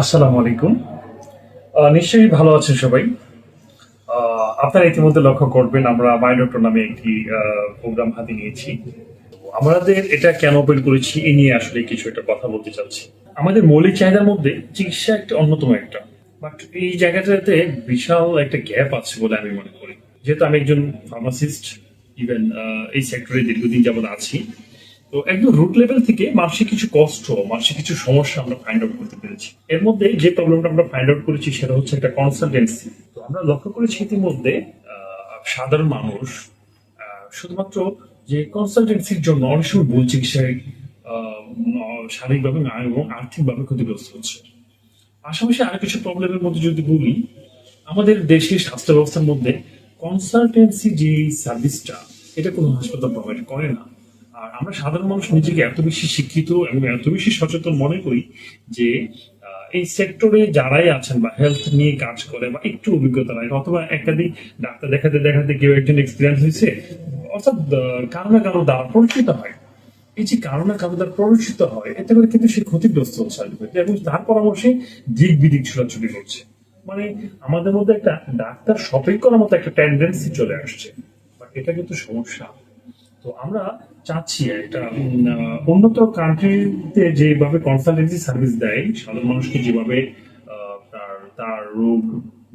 আসসালামু আলাইকুম। নিশ্চয়ই ভালো আছেন সবাই। আপনারা ইতিমধ্যে লক্ষ্য করবেন, আমরা মাই ডক্টর নামে একটি প্রোগ্রাম হাতে নিয়েছি। আমাদের এটা কেন ওপেন করেছি, এ নিয়ে আসলে কিছু একটা কথা বলতে চাচ্ছি। আমাদের মৌলিক চাহিদার মধ্যে চিকিৎসা একটা অন্যতম একটা। বাট এই জায়গাটাতে বিশাল একটা গ্যাপ আছে বলে আমি মনে করি। যেহেতু আমি একজন ফার্মাসিস্ট ইভেন এই সেক্টরে দীর্ঘদিন যাবত আছি। তো একদম রুট লেভেল থেকে মানুষের কিছু কষ্ট মানুষের কিছু সমস্যা আমরা ফাইন্ড আউট করতে পেরেছি। এর মধ্যে যে প্রবলেমটা আমরা ফাইন্ড আউট করেছি সেটা হচ্ছে একটা কনসালটেন্সি তো আমরা লক্ষ্য করেছি ইতিমধ্যে সাধারণ মানুষ শুধুমাত্র যে কনসালটেন্সির জন্য অনেক সময় ভুল চিকিৎসায় শারীরিকভাবে এবং আর্থিকভাবে ক্ষতিগ্রস্ত হচ্ছে। পাশাপাশি আরও কিছু প্রবলেমের মধ্যে যদি বলি, আমাদের দেশের স্বাস্থ্য ব্যবস্থার মধ্যে কনসালটেন্সি যে সার্ভিসটা এটা কোনো হাসপাতাল প্রোভাইড করে না। আর আমরা সাধারণ মানুষ নিজেকে এত বেশি শিক্ষিত এবং এত বেশি সচেতন মনে করি যে এই সেক্টরে যারাই আছেন বা হেলথ নিয়ে কাজ করে বা একটু অভিজ্ঞতা রাখে অথবা একাধিক ডাক্তার দেখাতে দেখাতে কেউ একজন এক্সপিরিয়েন্স হয়েছে, অর্থাৎ কারও না কারও দ্বারা পরিচিত হয়। এই যে কারও না কারও দ্বারা প্ররোচিত হয়, এতে করে কিন্তু সে ক্ষতিগ্রস্ত হচ্ছে এবং তার পরামর্শে দিক বিদিক ছোটাছুটি করছে মানে আমাদের মধ্যে একটা ডাক্তার শপিং করার মতো একটা টেন্ডেন্সি চলে আসছে। বাট এটা কিন্তু সমস্যা। তো আমরা চাচ্ছি একটা উন্নত কান্ট্রিতে যেভাবে কনসালটেন্সি সার্ভিস দেয়, সাধারণ মানুষকে যেভাবে তার তার রোগ,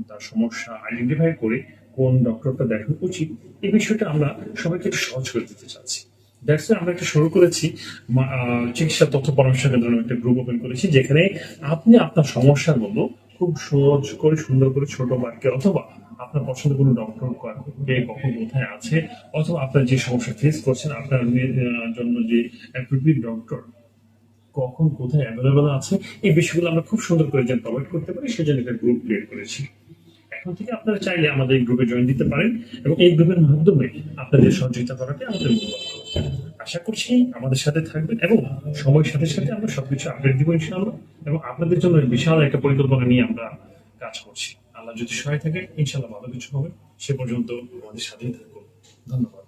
তার সমস্যা আইডেন্টিফাই করে কোন ডক্টরটা দেখানো উচিত, এই বিষয়টা আমরা সবাইকে সহজ করে দিতে চাচ্ছি। দ্যাটস আমরা একটা শুরু করেছি চিকিৎসা তথ্য পরামর্শ কেন্দ্র একটা গ্রুপ ওপেন করেছি, যেখানে আপনি আপনার সমস্যাগুলো খুব সহজ করে, সুন্দর করে, ছোট বাক্যে অথবা আপনার পছন্দের কোনো ডক্টর কে কখন কোথায় আছে, অথবা আপনার যে সমস্যা ফেস করছেন, আপনার জন্য যে অ্যাপ্রোপ্রিয়েট ডক্টর কখন কোথায় অ্যাভেলেবেল আছে, এই বিষয়গুলো আমরা খুব সুন্দর করে যেন প্রভাইড করতে পারি, সেজন্য একটা গ্রুপ ক্রিয়েট করেছি এখন থেকে আপনারা চাইলে আমাদের এই গ্রুপে জয়েন দিতে পারেন এবং এই গ্রুপের মাধ্যমে আপনাদের সহযোগিতা করাকে আমাদের মূল। আশা করছি আমাদের সাথে থাকবেন এবং সময়ের সাথে সাথে আমরা সবকিছু আপডেট দিব ইনশাআল্লাহ এবং আপনাদের জন্য বিশাল একটা পরিকল্পনা নিয়ে আমরা কাজ করছি আল্লাহ যদি সহায় থাকে ইনশাল্লাহ ভালো কিছু হবে। সে পর্যন্ত আমাদের সাথেই থাকুন। ধন্যবাদ।